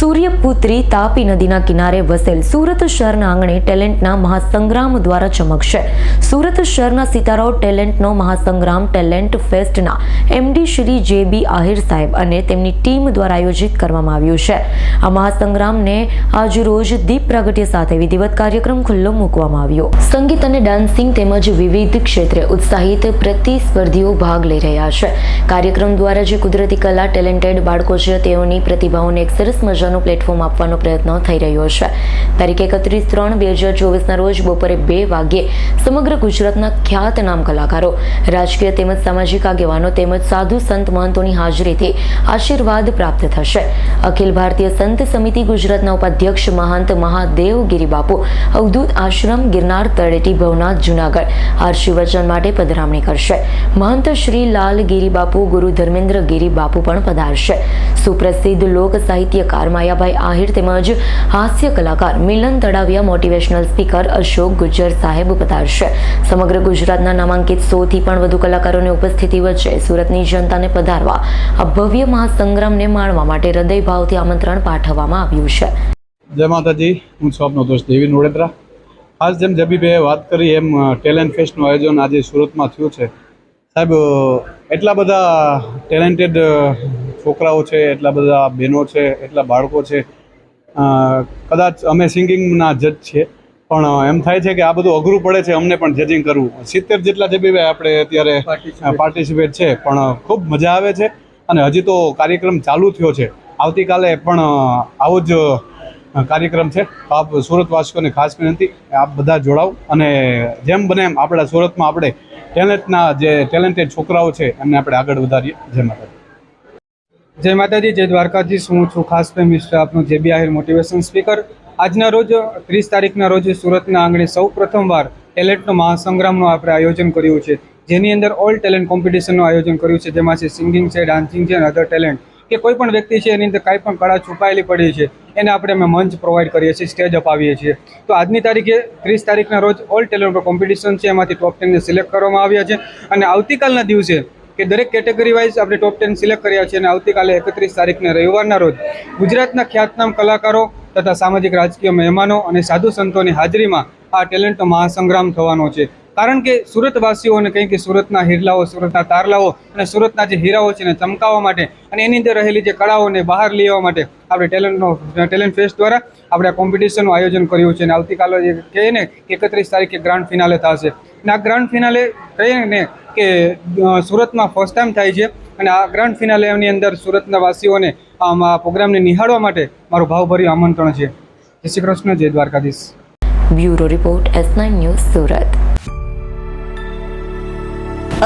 સૂર્યપુત્રી તાપી નદીના કિનારે વસેલ સુરત શહેરના આંગણે ટેલેન્ટના મહાસંગ્રામ દ્વારા ચમકશે. સુરત શહેરના સિતારાઓ ટેલેન્ટનો મહાસંગ્રામ talent ફેસ્ટના MD Shri J B Ahir સાહેબ અને તેમની ટીમ દ્વારા આયોજિત કરવામાં આવ્યું છે. આ મહાસંગ્રામને આજ રોજ દીપ પ્રાગટ્ય સાથે વિધિવત કાર્યક્રમ ખુલ્લો મૂકવામાં આવ્યો. સંગીત અને ડાન્સિંગ તેમજ વિવિધ ક્ષેત્રે ઉત્સાહિત પ્રતિસ્પર્ધીઓ ભાગ લઈ રહ્યા છે. કાર્યક્રમ દ્વારા જે કુદરતી કલા ટેલેન્ટેડ બાળકો છે, તેઓની પ્રતિભાઓને એક સરસ મજાનું પ્લેટફોર્મ આપવાનો પ્રયત્ન થઈ રહ્યો છે. તારીખ એકત્રીસ ત્રણ બે હજાર ચોવીસના રોજ બપોરે બે વાગ્યે સમગ્ર ગુજરાતના ખ્યાતનામ કલાકારો, રાજકીય તેમજ સામાજિક આગેવાનો તેમજ સાધુ સંત મહંતોની હાજરીથી આશીર્વાદ પ્રાપ્ત થશે. અખિલ ભારતીય સંત સમિતિ ગુજરાતના ઉપાધ્યક્ષ મહંત મહાદેવ ગિરિબાપુ, અવધૂત આશ્રમ ગિરનાર તળેટી ભવનાથ જુનાગઢ આરશી માટે પધરામણી કરશે. મહંત શ્રી લાલ ગિરિબાપુ, ગુરુ ધર્મેન્દ્ર ગિરિબાપુ પણ પધારશે. સુપ્રસિદ્ધ લોક સાહિત્યકાર માયાભાઈ આહિર તેમજ હાસ્ય કલાકાર મિલન તળાવિયા મોટિવેશનલ સ્પીકર અશોક ગુજ્જર સાહેબ પધારશે. સમગ્ર ગુજરાતના નામાંકિત સોથી પણ વધુ કલાકારોની ઉપસ્થિતિ વચ્ચે સુરતની જનતાને પધારવા, આ ભવ્ય મહાસંગ્રામને માણવા માટે હૃદયભાવથી આમંત્રણ પાઠવવામાં આવ્યું છે. જય માતાજી, હું છું આપનો દોસ્ત દેવી નોડેત્રા આજ જેમ જબીભાઈએ વાત કરી એમ ટેલેન્ટ ફેસ્ટનું આયોજન આજે સુરતમાં થયું છે. સાહેબ એટલા બધા ટેલેન્ટેડ છોકરાઓ છે એટલા બધા બહેનો છે એટલા બાળકો છે. કદાચ અમે સિંગિંગના જજ છીએ પણ એમ થાય છે કે આ બધું અઘરું પડે છે અમને પણ જજિંગ કરવું. સિત્તેર જેટલા જબીભાઈ આપણે અત્યારે પાર્ટિસિપેટ છે પણ ખૂબ મજા આવે છે અને હજી તો કાર્યક્રમ ચાલુ થયો છે. આવતીકાલે પણ આવો જ કાર્યક્રમ છે. આપ સુરતવાસીઓને ખાસ વિનંતી આપ બધા જોડાવ અને જેમ બને એમ આપણા સુરતમાં આપણે ટેલેન્ટના જે ટેલેન્ટેડ છોકરાઓ છે એમને આપણે આગળ વધારીએ. જય માતા જય માતાજી, જય દ્વારકાધીશ. હું છું ખાસ મિસ્ટર આપનું જે બી આહિર મોટિવેશન સ્પીકર આજના રોજ, ત્રીસ તારીખના રોજ સુરતના આંગણે સૌ પ્રથમવાર ટેલેન્ટનો મહાસંગ્રામનું આપણે આયોજન કર્યું છે. જેની અંદર ઓલ ટેલેન્ટ કોમ્પિટિશનનું આયોજન કર્યું છે. જેમાં છે સિંગિંગ છે ડાન્સિંગ છે અને અધર ટેલેન્ટ કે કોઈ પણ વ્યક્તિ છે, એની અંદર કાંઈ પણ કળા છુપાયેલી પડી છે, એને આપણે અમે મંચ પ્રોવાઈડ કરીએ છીએ સ્ટેજ અપાવીએ છીએ. તો આજની તારીખે ત્રીસ તારીખના રોજ ઓલ ટેલેન્ટ કોમ્પિટિશન છે. એમાંથી ટોપ ટેનને સિલેક્ટ કરવામાં આવ્યા છે. અને આવતીકાલના દિવસે કે દરેક કેટેગરી વાઇઝ આપણે ટોપ ટેન સિલેક્ટ કર્યા છે અને આવતીકાલે એકત્રીસ તારીખને રવિવારના રોજ ગુજરાતના ખ્યાતનામ કલાકારો તથા સામાજિક રાજકીય મહેમાનો અને સાધુ સંતોની હાજરીમાં આ ટેલેન્ટનો મહાસંગ્રામ થવાનો છે. કારણ કે સુરતવાસીઓને કંઈ કે સુરતના હિરલાઓ, સુરતના તારલાઓ અને સુરતના જે હીરાઓ છે એને ચમકાવવા માટે અને એની અંદર રહેલી જે કળાઓને બહાર આવવા માટે આપણે ટેલેન્ટનો ટેલેન્ટ ફેસ્ટ દ્વારા આપણે આ કોમ્પિટિશનનું આયોજન કર્યું છે અને આવતીકાલે જે કહીએ ને એકત્રીસ તારીખે ગ્રાન્ડ ફિનાલે થશે. અને આ ગ્રાન્ડ ફિનાલે કહીએ ને કે સુરતમાં ફર્સ્ટ ટાઈમ થાય છે અને આ ગ્રાન્ડ ફિનાલેની અંદર સુરતના વાસીઓને આ પ્રોગ્રામને નિહાળવા માટે મારું ભાવભર્યું આમંત્રણ છે. જય શ્રી કૃષ્ણ, જય Dwarkadhish. Bureau report S news, Surat.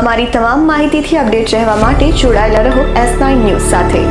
અમારી તમામ માહિતીથી અપડેટ રહેવા માટે જોડાયેલા રહો એસ નાઇન ન્યૂઝ સાથે.